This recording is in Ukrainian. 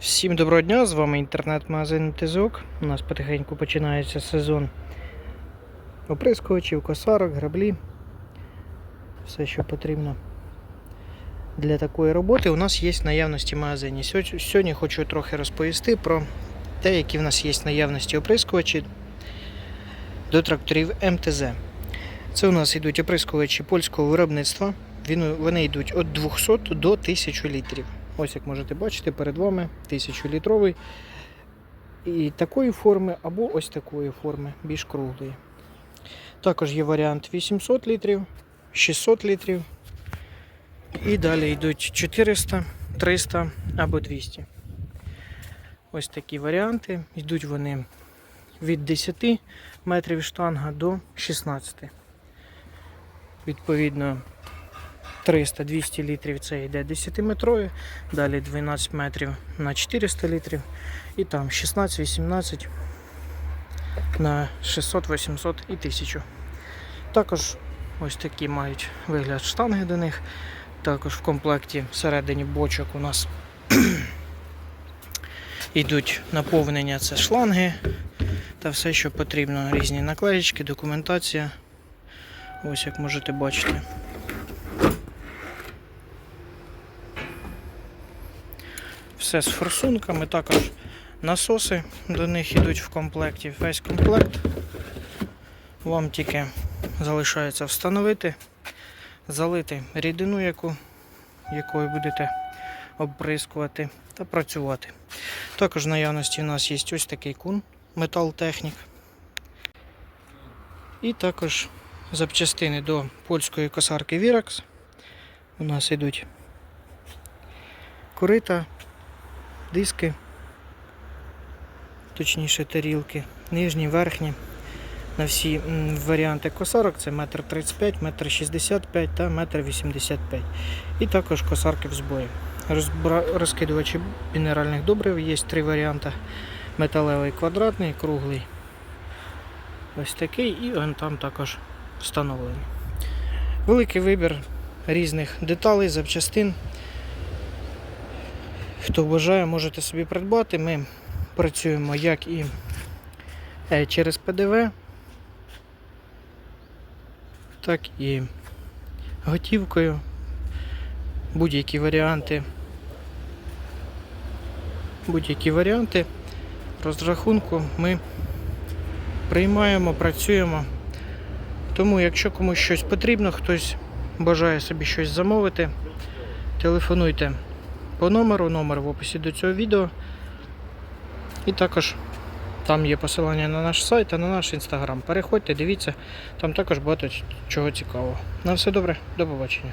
Всім доброго дня, з вами інтернет-магазин ТЗОК. У нас потихеньку починається сезон оприскувачів, косарок, граблі. Все, що потрібно для такої роботи, у нас є наявності магазині. Сьогодні хочу трохи розповісти про те, які в нас є в наявності оприскувачі до тракторів МТЗ. Це у нас йдуть оприскувачі польського виробництва. Вони йдуть від 200 до 1000 літрів. Ось як можете бачити, перед вами 1000 літровий і такої форми, або ось такої форми, більш круглої. Також є варіант 800 літрів, 600 літрів. І далі йдуть 400, 300 або 200. Ось такі варіанти. Йдуть вони від 10 метрів штанга до 16. Відповідно, 300-200 літрів це йде 10-метрові, далі 12 метрів на 400 літрів і там 16-18 на 600-800 і 1000. Також ось такі мають вигляд штанги до них. Також в комплекті всередині бочок у нас йдуть наповнення, це шланги та все, що потрібно. Різні наклеїчки, документація. Ось як можете бачити. Все з форсунками, також насоси до них йдуть в комплекті. Весь комплект. Вам тільки залишається встановити, залити рідину, яку, якою будете обприскувати та працювати. Також в наявності у нас є ось такий кун Technic. І також запчастини до польської косарки Virax. У нас йдуть корита, диски, точніше тарілки, нижні, верхні. На всі варіанти косарок це 1,35 м, 1,65 м та 1,85 м. І також косарки в збої. Розкидувачі мінеральних добрив є три варіанти: металевий квадратний, круглий. Ось такий, і он там також встановлений. Великий вибір різних деталей, запчастин. Хто бажає, можете собі придбати. Ми працюємо як і е, через ПДВ, так і готівкою. Будь-які варіанти. Будь-які варіанти розрахунку ми приймаємо, працюємо. Тому, якщо комусь щось потрібно, хтось бажає собі щось замовити, телефонуйте по номеру, номер в описі до цього відео. І також там є посилання на наш сайт та на наш інстаграм. Переходьте, дивіться, там також багато чого цікавого. На все добре, до побачення.